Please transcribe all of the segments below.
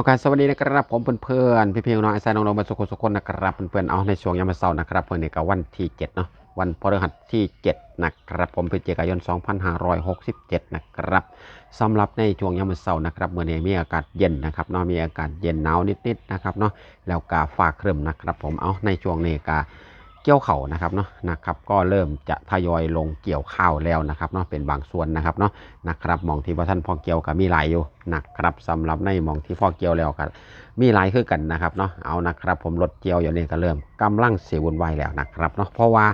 เอาการสวัสดีนะครับผมเพื่อนๆพี่พี่น้องไอ้สายน้องๆบรรสุขสุขคนนะครับเพื่อนๆเอาในช่วงยามเช้านะครับเพื่อนนี่ก็วันที่7เนาะวันพฤหัสที่ 7 นะครับผมพฤศจิกายน 2567 นะครับสำหรับในช่วงยามเช้านะครับเมื่อนี้มีอากาศเย็นนะครับเนาะมีอากาศเย็นหนาวนิดๆนะครับเนาะแล้วก็ฟ้าครึมนะครับผมเอาในช่วงนี้ก็ เกี่ยวเข่านะครับเนาะนะครับ ก็เริ่มจะทยอยลงเกี่ยวข้าวแล้วนะครับเนาะเป็นบางส่วนนะครับเนาะนะครับมองที่ว่าท่านพ่อเกี่ยวกับมีหลายอยู่นะครับสำหรับในมองที่พ่อเกี่ยวแล้วกันมีหลายคือกันนะครับเนาะเอานะครับ ผมรถเกี่ยวอยู่นี่ก็เริ่มกำลังเสียวุ่นวายแล้วนะครับเนาะเพราะว่า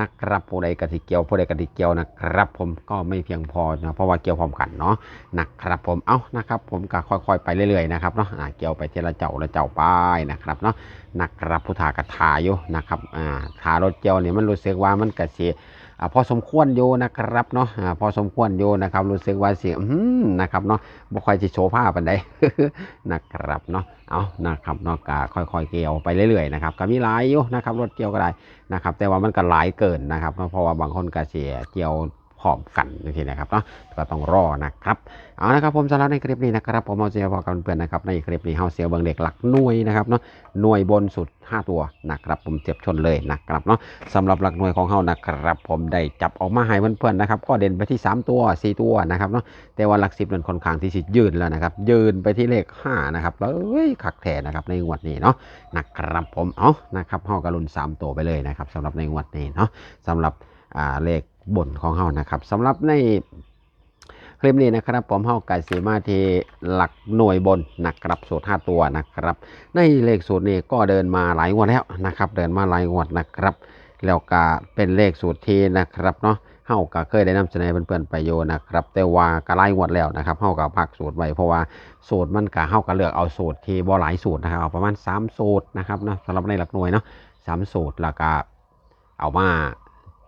นะครับผู้ใดกติเกี่ยวผู้ใดกติเกี่ยวนะครับ ผมก็ไม่เพียงพอนะเพราะว่าเกี่ยวพร้อมกันเนาะนะครับ ผมเอานะครับ ผมก็ค่อยๆไปเรื่อยๆนะครับเนาะเกี่ยวไปเจรเจ้าละเจ้าไปนะครับเนาะนะครับผู้ทากถาอยู่นะครับอ่าถารถเกียวเนี่ยมันรู้สึกว่ามันกระเสีย อพอสมควรโยนะครับเนาะพอสมควรโยนะครับรู้สึกว่าเสียงนะครับเนาะบ่ค่อยจะโชว์ผ้าปันใดนะครับเนาะเอานะครับเนาะกะค่อยๆเกี่ยวไปเรื่อยๆนะครับก็มีหลายอยู่นะครับรถเกี่ยวก็ได้นะครับ แต่ว่ามันก็หลายเกินนะครับเนาะเพราะว่าบางคนก็เสียเกี่ยว พร้อมกันนี่นะครับเนาะก็ต้องรอนะครับเอานะครับผมสำหรับในคลิปนี้นะครับผมเอาเสียบอกกันเพื่อนนะครับในคลิปนี้เฮาเสียเบิงเด็กหลักหน่วยนะครับเนาะหน่วยบนสุด 5 ตัวนะครับผมเจ็บชนเลยนะครับเนาะสำหรับหลักหน่วยของเฮานะครับ ผมได้จับออกมาให้เพื่อนๆนะครับก็เด่นไปที่ 3 ตัว 4 ตัวนะครับเนาะแต่ว่าหลักสิบนั้นค่อนข้างที่สิยืนแล้วนะครับยืนไปที่เลข 5 นะครับแล้วเอ้ยขักแท้นะครับในงวดนี้เนาะนะครับผมเอานะครับเฮากระลุน3 ตัวไปเลยนะครับสำหรับในงวดนี้เนาะสำหรับอ่าเลข บนของเฮานะครับสำหรับในคลิปนี้นะครับผมเฮาไก่สีมาที่หลักหน่วยบนนะครับสูตร5ตัวนะครับ ในเลขสูตรนี้ก็เดินมาหลายงวดแล้วนะครับ เดินมาหลายงวดนะครับ แล้วก็เป็นเลขสูตรที่นะครับเนาะเฮาก็เคยได้นำเสนอเพื่อนๆไปโยนะครับ แต่ว่าก็หลายงวดแล้วนะครับเฮาก็พักสูตรไว้เพราะว่าสูตรมันก็เฮาก็เลือกเอาสูตรที่บ่หลายสูตรนะครับเอาประมาณ3สูตรนะครับเนาะสำหรับในหลักหน่วยเนาะสามสูตรแล้วก็เอามา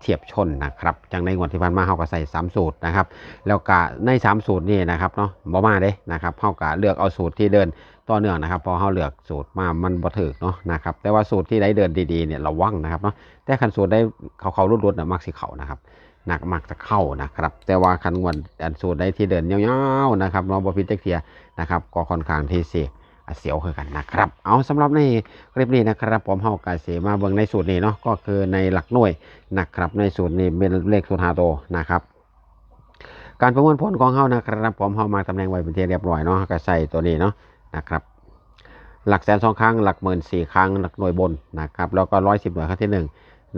เทียบชนนะครับจังในงวดที่ผ่านมาเฮาก็ใส่สามสูตรนะครับแล้วก็ในสามสูตรนี่นะครับเนาะบ่มาเด้นะครับเฮาก็เลือกเอาสูตรที่เดินต่อเนื่องนะครับพอเฮาเลือกสูตรมามันบ่ถึกเนาะนะครับแต่ว่าสูตรที่ได้เดินดีๆเนี่ยระวังนะครับเนาะแต่คันสูตรได้เขาเขารุดๆน่ะมักสิเขานะครับหนักมักจะเข้านะครับ แต่ว่าคันงวดอันสูตรได้ที่เดินยาวๆนะครับเนาะบ่ผิดจักเทียนะครับก็ค่อนข้างที่สิ เสียวคือกันนะครับ เอาสำหรับในคลิปนี้นะครับผมเฮาก็สิมาเบิ่งในสูตรนี้เนาะก็คือในหลักหน่วยนะครับ ในสูตรนี้เป็นเลขสูตรหาโตนะครับ การประมวลผลของเฮานะครับผมเฮามาตำแหน่งไว้เป็นที่เรียบร้อยเนาะก็ใส่ตัวนี้เนาะนะครับ หลักแสนสองครั้งหลักหมื่นสี่ครั้งหลักหน่วยบนนะครับแล้วก็ร้อยสิบหน่วยครั้งที่หนึ่ง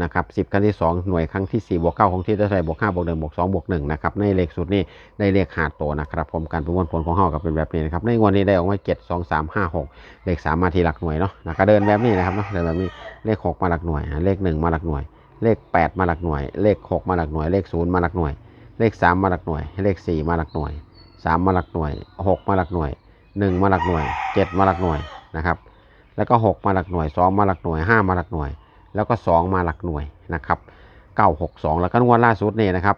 นะครับสิบครั้งที่สองหน่วยครั้งที่สี่บวกเก้าของที่จะใส่บวกห้าบวกหนึ่งบวกสองบวกหนึ่งนะครับในเลขสูตรนี้ได้เลขหาตัวนะครับผมการประมวลผลของเฮาก็เป็นแบบนี้นะครับในงวันนี้ได้ออกมาเจ็ดสองสามห้าหกเลขสามมาทีหลักหน่วยเนาะนะก็เดินแบบนี้นะครับเนาะเดินแบบนี้เลขหกมาหลักหน่วย เลขหนึ่งมาหลักหน่วย เลขแปดมาหลักหน่วย เลขหกมาหลักหน่วย เลขศูนย์มาหลักหน่วย เลขสามมาหลักหน่วย เลขสี่มาหลักหน่วยสามมาหลักหน่วยหกมาหลักหน่วยหนึ่งมาหลักหน่วยเจ็ดมาหลักหน่วยนะครับแล้วก็หกมาหลักหน่วยสองมาหลักหน่วยห้ามาหลักหน่วย แล้วก็สองมาหลักหน่วยนะครับเก้าหกสองแล้วก็งวดล่าสุดนี่นะครับ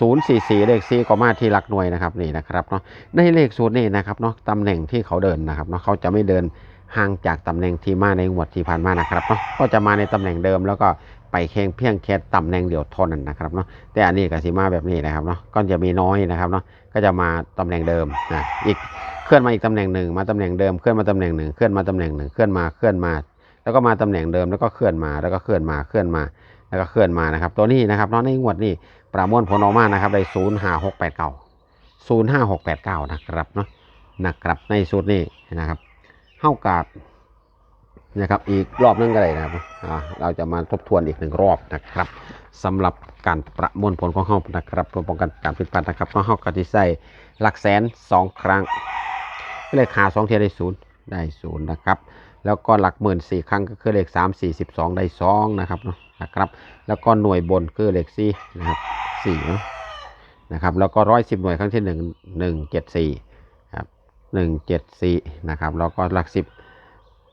ศูนย์สี่สี่เลขสี่ก็มาที่หลักหน่วยนะครับนี่นะครับเนาะในเลขสูตรนี่นะครับเนาะตำแหน่งที่เขาเดินนะครับเนาะเขาจะไม่เดินห่างจากตำแหน่งที่มาในงวดที่ผ่านมานะครับเนาะก็จะมาในตำแหน่งเดิมแล้วก็ไปแค่เพียงแค่ตำแหน่งเดียวเท่านั้นนะครับเนาะแต่อันนี้ก็สิมาแบบนี้นะครับเนาะก็จะมีน้อยนะครับเนาะก็จะมาตำแหน่งเดิมนะอีกเคลื่อนมาอีกตำแหน่งหนึ่งมาตำแหน่งเดิมเคลื่อนมาตำแหน่งหนึ่งเคลื่อนมาตำแหน่งหนึ่งเคลื่อนมาเคลื่อนมา แล้วก็มาตำแหน่งเดิมแล้วก็เคลื่อนมาแล้วก็เคลื่อนมาเคลื่อนมาแล้วก็เคลื่อนมานะครับ ตัวนี้นะครับเนาะในงวดนี้ประมวลผลออกมานะครับได้ศูนย์ห้าหกแปดเก้าศูนย์ห้าหกแปดเก้านะครับเนาะนะครับในสูตรนี้นะครับเท่ากับนะครับอีกรอบนึงก็ได้นะครับอ่าเราจะมาทบทวนอีกหนึ่งรอบนะครับสำหรับการประมวลผลของเขานะครับเพื่อป้องกันการผิดพลาดนะครับเพราะเขาก็จะใส่หลักแสนสองครั้งเลขหาสองเทียได้ศูนย์ได้ศูนย์นะครับ แล้วก็หลักหมื่นสี่ครั้งก็คือเลขสามสี่สิบสองได้สองนะครับเนาะนะครับ แล้วก็หน่วยบนคือเลขสี่นะครับสี่เนาะนะครับแล้วก็ร้อยสิบหน่วยครั้งที่หนึ่งหนึ่งเจ็ดสี่ครับหนึ่งเจ็ดสี่นะครับแล้วก็หลักสิบ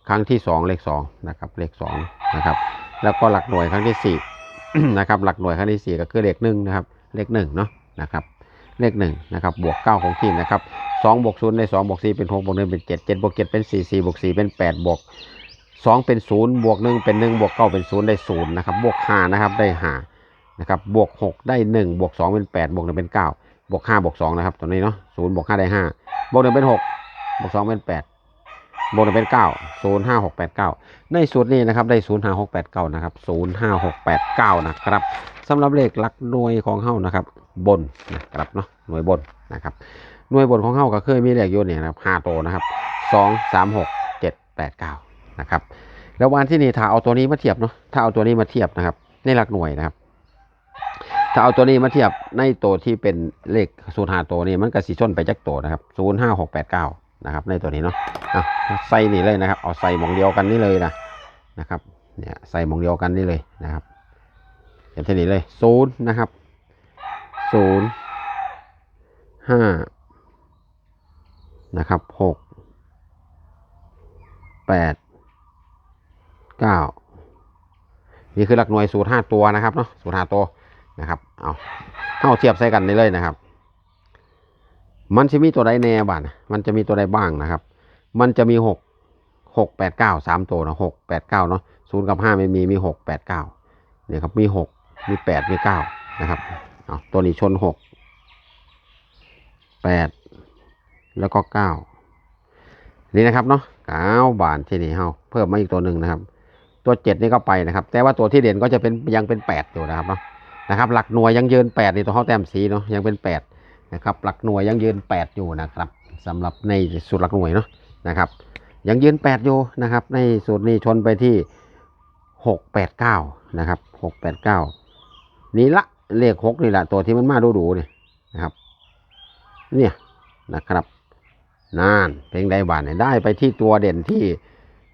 ครั้งที่สองเลขสองนะครับเลขสองนะครับแล้วก็หลักหน่วยครั้งที่สี่นะครับหลักหน่วยครั้งที่สี่ก็คือเลขหนึ่งนะครับเลขหนึ่งเนาะนะครับเลขหนึ่งนะครับบวกเก้าของทีมนะครับ สองบวกศูนย์ในสองบวกสี่เป็นหกบวกหนึ่งเป็นเจ็ดเจ็ดบวกเจ็ดเป็นสี่สี่บวกสี่เป็นแปดบวกสองเป็นศูนย์บวกหนึ่งเป็นหนึ่งบวกเก้าเป็นศูนย์ได้ศูนย์นะครับบวกห้านะครับได้ห้านะครับบวกหกได้หนึ่งบวกสองเป็นแปดบวกหนึ่งเป็นเก้าบวกห้าบวกสองนะครับตัวนี้เนาะศูนย์บวกห้าได้ห้าบวกหนึ่งเป็นหกบวกสองเป็นแปดบวกหนึ่งเป็นเก้าศูนย์ห้าหกแปดเก้าในสูตรนี้นะครับได้ศูนย์ห้าหกแปดเก้านะครับศูนย์ห้าหกแปดเก้านะครับสำหรับเลขหลักหน่วยของเฮานะครับบนนะครับเนาะหน่วยบนนะครับ หน่วยบนของเฮาก็เคยมีเลขอยู่เนี่ยนะครับห้าตัวนะครับสองสามหกเจ็ดแปดเก้านะครับแล้ววันที่นี่ถ้าเอาตัวนี้มาเทียบเนาะถ้าเอาตัวนี้มาเทียบนะครับ ในหลักหน่วยนะครับ ถ้าเอาตัวนี้มาเทียบในตัวที่เป็นเลขศูนย์ห้าตัวนี่มันก็สีชนไปจักตัวนะครับศูนย์ห้าหกแปดเก้านะครับ ในตัวนี้เนาะอะใส่นี่เลยนะครับ เอาใส่หมองเดียวกันนี่เลยนะนะครับเนี่ยใส่หมองเดียวกันนี่เลยนะครับอย่างที่นี้เลยศูนย์นะครับศูนย์ห้า นะครับหกแปดเก้านี่คือหลักหน่วยสูตรห้าตัวนะครับเนาะสูตรห้าตัวนะครับเอาเอาเทียบใส่กันนี่เลยนะครับ มันจะมีตัวใดแน่บ้างมันจะมีตัวใดบ้างนะครับ มันจะมีหกหกแปดเก้าสามตัวนะหกแปดเก้าเนาะศูนย์กับห้าไม่มีมีหกแปดเก้าเนี่ยครับมีหกมีแปดมีเก้านะครับเอาตัวนี้ชนหกแปด แล้วก็เก้านี่นะครับเนาะเก้าบานที่นี่เฮาเพิ่มมาอีกตัวหนึ่งนะครับ ตัวเจ็ดนี่ก็ไปนะครับ แต่ว่าตัวที่เด่นก็จะเป็นยังเป็นแปดอยู่นะครับเนาะนะครับ หลักหน่วยยังยืนแปดในตัวเขาแต้มสีเนาะยังเป็นแปดนะครับ หลักหน่วยยังยืน8อยู่นะครับสำหรับในสูตรหลักหน่วยเนาะนะครับ ยังยืน8อยู่นะครับ ในสูตรนี้ชนไปที่689นะครับ689นี่ละเลข6นี่แหละตัวที่มันมาดูดูเนี่ยนะครับ เนี่ยนะครับ นานเพลงใดบานเนี่ยได้ไปที่ตัวเด่นที่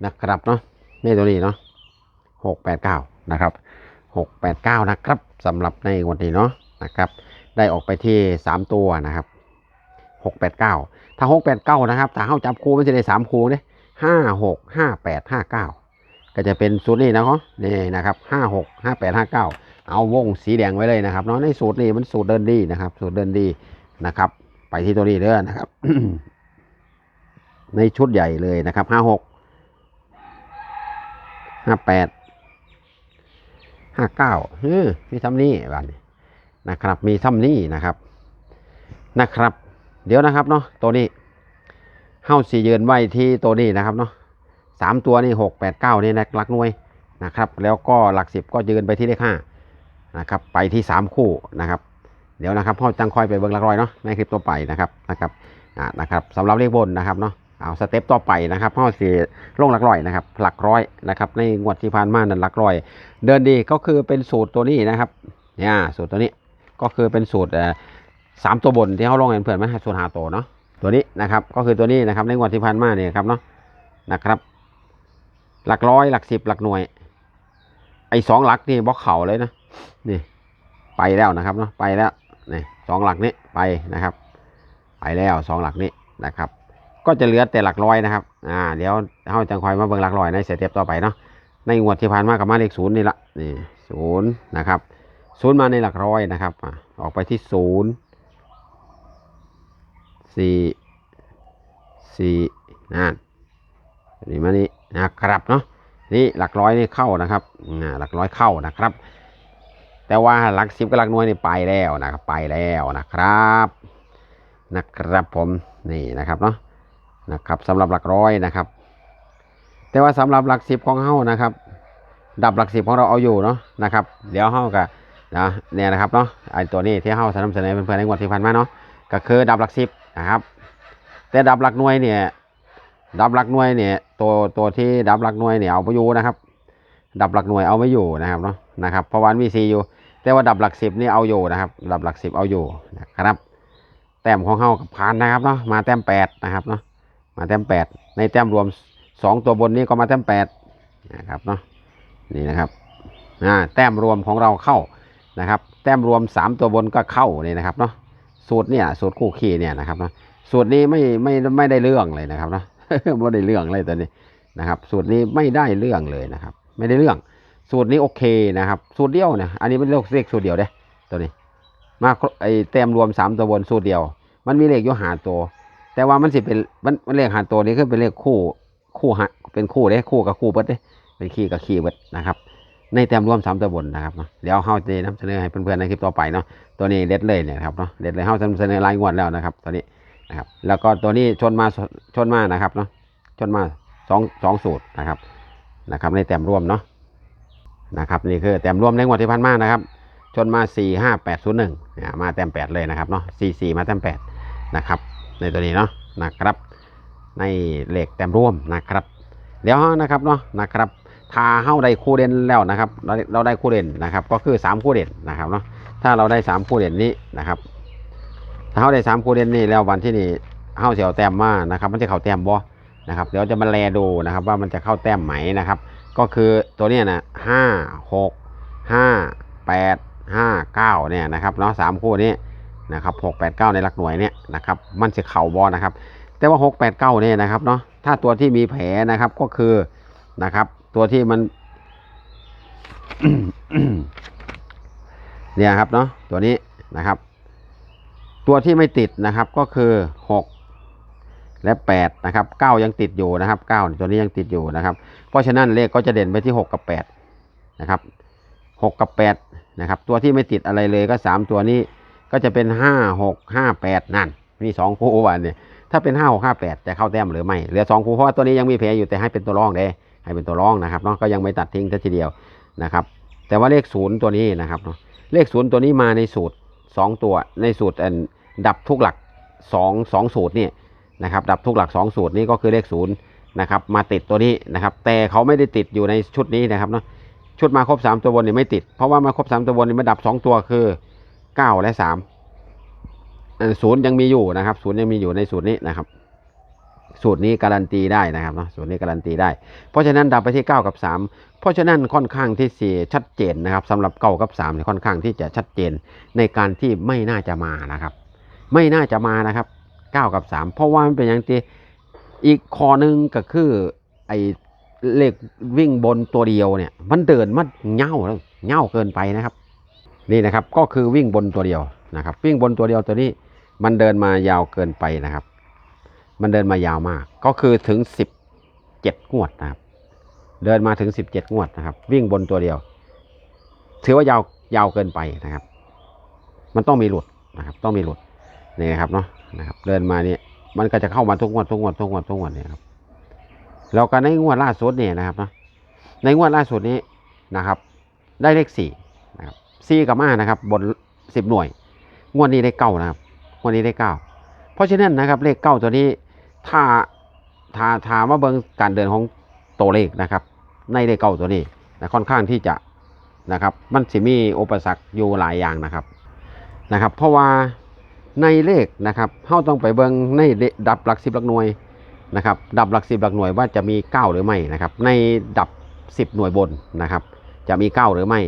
นะครับเนาะนี่ตัวนี้เนาะ689นะครับ689นะครับสำหรับในวันนี้เนาะนะครับ ได้ออกไปที่สามตัวนะครับหกแปดเก้าถ้าหกแปดเก้านะครับถ้าเข้าจับคู่มันจะได้สามคู่เนี่ยห้าหกห้าแปดห้าเก้าก็จะเป็นสูตรนี้นะครับนี่นะครับห้าหกห้าแปดห้าเก้าเอาวงสีแดงไว้เลยนะครับเนาะในสูตรนี้มันสูตรเดินดีนะครับ สูตรเดินดีนะครับ ไปที่ตัวนี้เด้อนะครับ ในชุดใหญ่เลยนะครับห้าหกห้าแปดห้าเก้าเฮ้ยมีทำนี่บ้านนี้นะครับ มีซ้ำนี่นะครับนะครับ เดี๋ยวนะครับเนาะตัวนี้เฮ้าสี่ยืนไว้ที่ตัวนี้นะครับเนาะสามตัวนี่หกแปดเก้านี่นะหลักหน่วยนะครับ แล้วก็หลักสิบก็ยืนไปที่เลขห้านะครับ ไปที่สามคู่นะครับ เดี๋ยวนะครับพ่อจังคอยไปเบิ่งหลักร้อยเนาะในคลิปต่อไปนะครับนะครับอ่านะครับสำหรับเลขบนนะครับเนาะ เอาสเต็ปต่อไปนะครับเพ่อสี่ลงหลักร้อยนะครับ หลักร้อยนะครับ ในงวดที่ผ่านมานั้นหลักร้อย เดินดีก็คือเป็นสูตรตัวนี้นะครับเนี่ยสูตรตัวนี้ก็คือเป็นสูตรสามตัวบนที่เขาลงเงินเพื่อนไหมสูตรหาโตเนาะตัวนี้นะครับ ก็คือตัวนี้นะครับในงวดที่ผ่านมาเนี่ยครับเนาะนะครับ หลักร้อยหลักสิบหลักหน่วย ไอ้สองหลักนี่บล็อกเข่าเลยนะนี่ไปแล้วนะครับเนาะไปแล้วนี่สองหลักนี้ไปนะครับ ไปแล้วสองหลักนี้นะครับ ก็จะเหลือแต่หลักร้อยนะครับ อ่า เดี๋ยวเขาจังคอยมาเบิ่งหลักร้อยในสเต็ปต่อไปเนาะ ในงวดที่ผ่านมากับมาเลขศูนย์นี่ละนี่ศูนย์นะครับ ศูนย์มาในหลักร้อยนะครับอะออกไปที่ศูนย์สี่สี่นั่นนี่มานี่นะครับเนาะ นี่หลักร้อยนี่เข้านะครับอ่าหลักร้อยเข้านะครับ แต่ว่าหลักสิบกับหลักหน่วยนี่ไปแล้วนะครับ ไปแล้วนะครับ นะครับผม นี่นะครับเนาะ นะครับสำหรับหลักร้อยนะครับ แต่ว่าสำหรับหลักสิบของเฮานะครับ ดับหลักสิบของเราเอาอยู่เนาะนะครับ เดี๋ยวเฮากับนะเนี่ยนะครับเนาะไอตัวนี้ที่เฮาสนำเสนอเพื่อนๆในงวดที่ผ่านมาเนาะก็คือดับหลักสิบนะครับ แต่ดับหลักหน่วยเนี่ยดับหลักหน่วยเนี่ยตัวตัวที่ดับหลักหน่วยเนี่ยเอาไปอยู่นะครับ ดับหลักหน่วยเอาไม่อยู่นะครับเนาะนะครับเพราะวันมีซีอยู่ แต่ว่าดับหลักสิบนี่เอาอยู่นะครับ ดับหลักสิบเอาอยู่นะครับ แต้มของเฮากับพานนะครับเนาะมาแต้มแปดนะครับเนาะ มาแต้มแปดในแต้มรวมสองตัวบนนี้ก็มาแต้มแปดนะครับเนาะนี่นะครับอ่าแต้มรวมของเราเข้านะครับ แต้มรวม3ตัวบนก็เข้าเลยนะครับเนาะสูตรเนี่ยสูตรคู่ขี้เนี่ยนะครับเนาะสูตรนี้ไม่ไม่ไม่ได้เรื่องเลยนะครับเนาะไม่ได้เรื่องเลยตัวนี้นะครับ สูตรนี้ไม่ได้เรื่องเลยนะครับ ไม่ได้เรื่อง สูตรนี้โอเคนะครับ สูตรเดียวเนี่ยอันนี้เป็นเลขเลขสูตรเดียวเด้ตัวนี้ มาไอแต้มรวม3ตัวบนสูตรเดียว มันมีเลขอยู่หาตัว แต่ว่ามันสิเป็นมันมันเลขหาตัวนี้คือเป็นเลขคู่คู่ฮะเป็นคู่เด้คู่กับคู่เบิดเด้เป็นขี้กับขี้เบิดนะครับ ในแต้มรวมสามตัวบนนะครับเนาะเดี๋ยวเฮาจะนำเสนอให้เพื่อนๆในคลิปต่อไปเนาะตัวนี้เด็ดเลยเนี่ยครับเนาะเด็ดเลยเฮานำเสนอรายงวดแล้วนะครับตัวนี้นะครับแล้วก็ตัวนี้ชนมาชนมานะครับเนาะชนมาสองสองสูตรนะครับนะครับ ในแต้มร่วมเนาะนะครับนี่คือแต้มร่วมในงวดที่ผ่านมานะครับ ชนมา 4 5 8 0 1มาแต้ม8เลยนะครับเนาะ4 4 มาแต้ม8นะครับ ในตัวนี้เนาะนะครับ ในเหลขแต้มร่วมนะครับเดี๋ยวนะครับเนาะนะครับถ้าเฮาได้คู่เด่นแล้วนะครับ เราเราได้คู่เด่นนะครับ ก็คือ 3 คู่เด่นนะครับเนาะถ้าเราได้ 3 คู่เด่นนี้นะครับ ถ้าเฮาได้ 3 คู่เด่นนี้แล้ววันที่นี่เฮาเสิเอาแต้มมานะครับ มันจะเข้าแต้มบ่นะครับเดี๋ยวจะมาแลดูนะครับ ว่ามันจะเข้าแต้มไหมนะครับ ก็คือตัวนี้นะห้าหกห้าแปดห้าเก้าเนี่ยนะครับเนาะสามคู่นี้ นะครับหกแปดเก้าในหลักหน่วยเนี่ยนะครับมันจะเข่าบอลนะครับ แต่ว่าหกแปดเก้าเนี่ยนะครับเนาะถ้าตัวที่มีแผลนะครับก็คือนะครับตัวที่มันเนี่ยครับเนาะตัวนี้นะครับ ตัวที่ไม่ติดนะครับก็คือหกและแปดนะครับเก้ายังติดอยู่นะครับเก้าตัวนี้ยังติดอยู่นะครับ เพราะฉะนั้นเลขก็จะเด่นไปที่หกกับแปดนะครับหกกับแปดนะครับ ตัวที่ไม่ติดอะไรเลยก็สามตัวนี้ ก็จะเป็นห้าหกห้าแปดนั่น มีสองคู่วันเนี่ยถ้าเป็นห้าหกห้าแปดจะเข้าแต้มหรือไม่ เหลือสองคู่เพราะว่าตัวนี้ยังมีแผลอยู่แต่ให้เป็นตัวรองเด้ให้เป็นตัวรองนะครับเนาะก็ยังไม่ตัดทิ้งทีเดียวนะครับ แต่ว่าเลขศูนย์ตัวนี้นะครับเนาะเลขศูนย์ตัวนี้มาในสูตรสองตัวในสูตรอันดับทุกหลักสองสองสูตรนี่นะครับดับทุกหลักสองสูตรนี้ก็คือเลขศูนย์นะครับมาติดตัวนี้นะครับแต่เขาไม่ได้ติดอยู่ในชุดนี้นะครับเนาะชุดมาครบ 3 ตัวบนนี่ไม่ติด เพราะว่ามาครบ 3 ตัวบนนี่มาดับ 2 ตัวคือ 9และ3อันศูนย์ยังมีอยู่นะครับศูนย์ยังมีอยู่ในสูตรนี้นะครับ สูตรนี้การันตีได้นะครับเนาะสูตรนี้การันตีได้ เพราะฉะนั้นดับไปที่ 9 กับ 3 เพราะฉะนั้นค่อนข้างที่สีชัดเจนนะครับสำหรับเก้ากับ3เนี่ยค่อนข้างที่จะชัดเจนในการที่ไม่น่าจะมานะครับ ไม่น่าจะมานะครับ9กับ 3 เพราะว่ามันเป็นอย่างที่อีกข้อหนึ่งก็คือไอเลขวิ่งบนตัวเดียวเนี่ย มันเดินมันเง่าแล้วเง่าเกินไปนะครับ นี่นะครับก็คือวิ่งบนตัวเดียวนะครับ วิ่งบนตัวเดียวตัวนี้มันเดินมายาวเกินไปนะครับ มันเดินมายาวมาก ก็คือถึงสิบเจ็ดงวดนะครับ เดินมาถึงสิบเจ็ดงวดนะครับ วิ่งบนตัวเดียว ถือว่ายาวยาวเกินไปนะครับ มันต้องมีหลุดนะครับ ต้องมีหลุดนี่นะครับเนาะนะครับ เดินมาเนี่ยมันก็จะเข้ามาทุกงวดทุกงวดทุกงวดทุกงวดเนี่ยครับแล้วก็ในงวดล่าสุดเนี่ยนะครับเนาะในงวดล่าสุดนี้นะครับ ได้เลขสี่นะครับ สี่กับมานะครับ บนสิบหน่วย งวดนี้ได้เก้านะครับ งวดนี้ได้เก้า เพราะฉะนั้นนะครับ เลขเก้าตัวนี้ถ้าถ้าถามว่าเบิ่งการเดินของตัวเลขนะครับ ในเลขเก้าตัวนี้นะค่อนข้างที่จะนะครับ มันสิมีอุปสรรคอยู่หลายอย่างนะครับนะครับ เพราะว่าในเลขนะครับเราต้องไปเบิ่งในดับหลักสิบหลักหน่วยนะครับดับหลักสิบหลักหน่วยว่าจะมี 9 หรือไม่นะครับในดับ 10 หน่วยบนนะครับจะมี 9 หรือไม่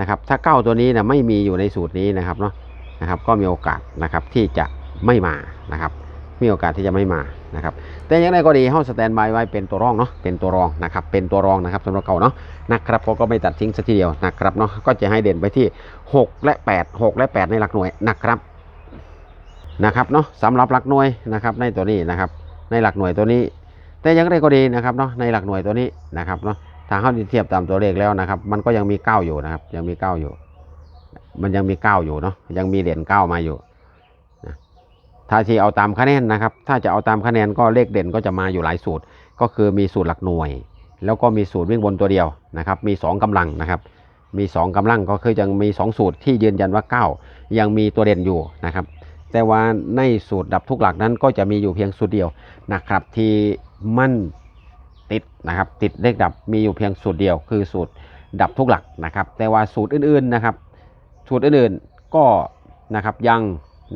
นะครับ ถ้า9ตัวนี้นะไม่มีอยู่ในสูตรนี้นะครับเนาะนะครับ ก็มีโอกาสนะครับที่จะไม่มานะครับมีโอกาสที่จะไม่มานะครับ แต่อย่างไรก็ดีเฮาสแตนบายไว้เป็นตัวรองเนาะ เป็นตัวรองนะครับ เป็นตัวรองนะครับสำหรับเก่าเนาะ นะครับผมก็ไม่ตัดทิ้งสักทีเดียวนะครับเนาะ ก็จะให้เด่นไปที่ 6 และ 8 6 และ 8 ในหลักหน่วยนะครับ นะครับเนาะสำหรับหลักหน่วยนะครับในตัวนี้นะครับ ในหลักหน่วยตัวนี้ แต่อยังไรก็ดีนะครับเนาะ ในหลักหน่วยตัวนี้นะครับเนาะ ถ้าเขาเทียบตามตัวเลขแล้วนะครับ มันก็ยังมีเก้าอยู่นะครับ ยังมีเก้าอยู่ มันยังมีเก้าอยู่เนาะยังมีเหรียญเก้ามาอยู่นะถ้าที่เอาตามคะแนนนะครับ ถ้าจะเอาตามคะแนนก็เลขเด่นก็จะมาอยู่หลายสูตร ก็คือมีสูตรหลักหน่วย แล้วก็มีสูตรวิ่งบนตัวเดียวนะครับ มีสองกำลังนะครับ มีสองกำลังก็คือยังมีสองสูตรที่ยืนยันว่าเก้ายังมีตัวเด่นอยู่นะครับ แต่ว่าในสูตรดับทุกหลักนั้นก็จะมีอยู่เพียงสูตรเดียวนะครับ ที่มั่น ติดนะครับ ติดเลขดับมีอยู่เพียงสูตรเดียว คือสูตรดับทุกหลักนะครับ แต่ว่าสูตรอื่นๆนะครับ สูตรอื่นๆก็นะครับยัง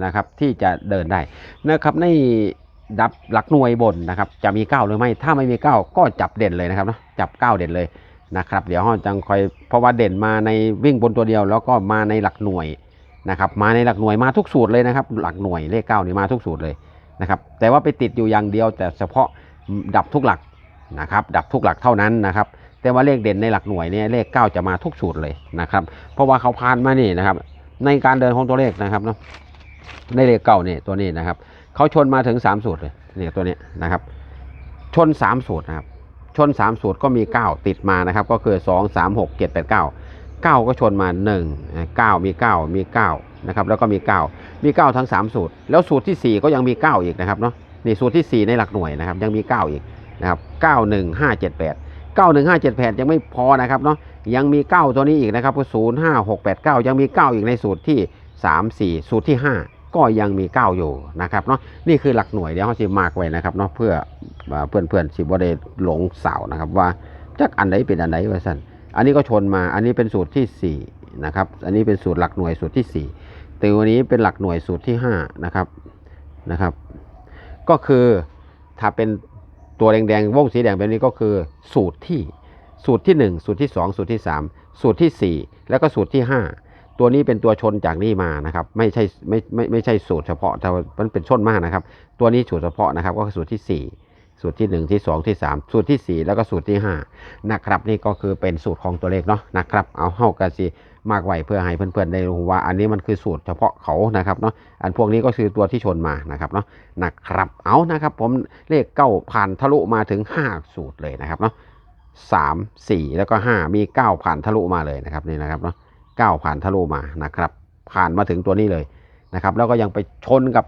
นะครับที่จะเดินได้นะครับในดับหลักหน่วยบนนะครับ จะมี 9 หรือไม่ ถ้าไม่มี 9 ก็จับเด่นเลยนะครับเนาะจับ 9 เด่นเลยนะครับ เดี๋ยวเราจังคอยเพราะว่าเด่นมาในวิ่งบนตัวเดียว แล้วก็มาในหลักหน่วยนะครับ มาในหลักหน่วยมาทุกสูตรเลยนะครับ หลักหน่วยเลขเก้านี่มาทุกสูตรเลยนะครับ แต่ว่าไปติดอยู่อย่างเดียวแต่เฉพาะดับทุกหลัก นะครับดับทุกหลักเท่านั้นนะครับ แต่ว่าเลขเด่นในหลักหน่วยเนี่ยเลขเก้าจะมาทุกสูตรเลยนะครับ เพราะว่าเขาพานมานี่นะครับ ในการเดินของตัวเลขนะครับเนาะในเลขเก้าเนี่ยตัวนี้นะครับเขาชนมาถึงสามสูตรเลยเนี่ยตัวนี้นะครับ ชนสามสูตรนะครับ ชนสามสูตรก็มีเก้าติดมานะครับ ก็คือสองสามหกเจ็ดแปดเก้าเก้าก็ชนมาหนึ่งเก้ามีเก้ามีเก้านะครับแล้วก็มีเก้ามีเก้าทั้งสามสูตร แล้วสูตรที่สี่ก็ยังมีเก้าอีกนะครับเนาะนี่สูตรที่สี่ในหลักหน่วยนะครับ ยังมีเก้าอีก นะครับ91578 91578 ยังไม่พอนะครับเนาะยังมี 9 ตัวนี้อีกนะครับ0 5 6 8 9 ยังมี 9 อีกในสูตรที่ 3 4 สูตรที่ 5 ก็ยังมี 9 อยู่นะครับเนาะนี่คือหลักหน่วยเดี๋ยวเขาสิมากไว้นะครับเนาะเพื่อเพื่อนเพื่อนๆสิบ่ได้หลงเสานะครับว่าจักอันไหนเป็นอันไหนว่าสั่นอันนี้ก็ชนมาอันนี้เป็นสูตรที่4นะครับอันนี้เป็นสูตรหลักหน่วยสูตรที่ 4 แต่วันนี้เป็นหลักหน่วยสูตรที่5นะครับนะครับ ก็คือถ้าเป็น ตัวแดงๆวงสีแดงแบบนี้ก็คือสูตรที่สูตรที่ 1 สูตรที่ 2 สูตรที่ 3 สูตรที่ 4 แล้วก็สูตรที่ 5 ตัวนี้เป็นตัวชนจากนี่มานะครับไม่ใช่ไม่ไม่ไม่ใช่สูตรเฉพาะแต่วันเป็นชนมากนะครับ ตัวนี้สูตรเฉพาะนะครับก็คือสูตรที่ 4สูตรที่ 1 ที่ 2 ที่ 3 สูตรที่ 4 แล้วก็สูตรที่5นะครับนี่ก็คือเป็นสูตรของตัวเลขเนาะนะครับเอาเข้ากันสิ มากไว้เพื่อให้เพื่อนๆได้รู้ว่า อันนี้มันคือสูตรเฉพาะเขานะครับเนาะอันพวกนี้ก็คือตัวที่ชนมานะครับเนาะนะครับเอานะครับ ผมเลขเก้าผ่านทะลุมาถึง 5 สูตรเลยนะครับเนาะสามสี่แล้วก็5มี9ผ่านทะลุมาเลยนะครับนี่นะครับเนาะเก้าผ่านทะลุมานะครับ ผ่านมาถึงตัวนี้เลยนะครับ แล้วก็ยังไปชนกับ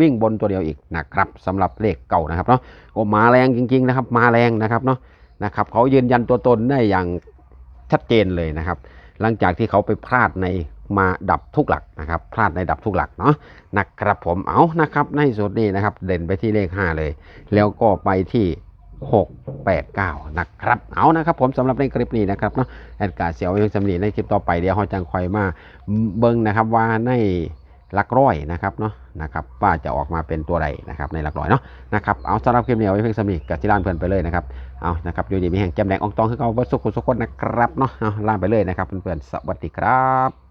วิ่งบนตัวเดียวอีกนะครับสำหรับเลขเก่านะครับเนาะโอ้มาแรงจริง ๆ นะครับ มาแรงนะครับเนาะนะครับเขายืนยันตัวตนได้อย่างชัดเจนเลยนะครับ หลังจากที่เขาไปพลาดในมาดับทุกหลักนะครับ พลาดในดับทุกหลักเนาะนะครับผมเอานะครับในสุดนี้นะครับ เด่นไปที่เลข 5 เลย แล้วก็ไปที่ 6 8 9 นะครับ เอานะครับผมสำหรับในคลิปนี้นะครับเนาะแอดการ์เสียวยังสำนีในคลิปต่อไปเดี๋ยวเขาจังคอยมาเบิ้งนะครับว่าใน หลักร้อยนะครับเนาะนะครับว่าจะออกมาเป็นตัวใดนะครับในหลักร้อยเนาะนะครับเอาสำหรับคลิปนี้เอาไว้เพียงสำนีกับที่ร้านเพื่อนไปเลยนะครับเอานะครับอยู่ดีมีแห่งแจมแดงอองตองคือเอาวัสุขุสุขคนนะครับเนาะเอาล่ามไปเลยนะครับเพื่อนๆสวัสดีครับ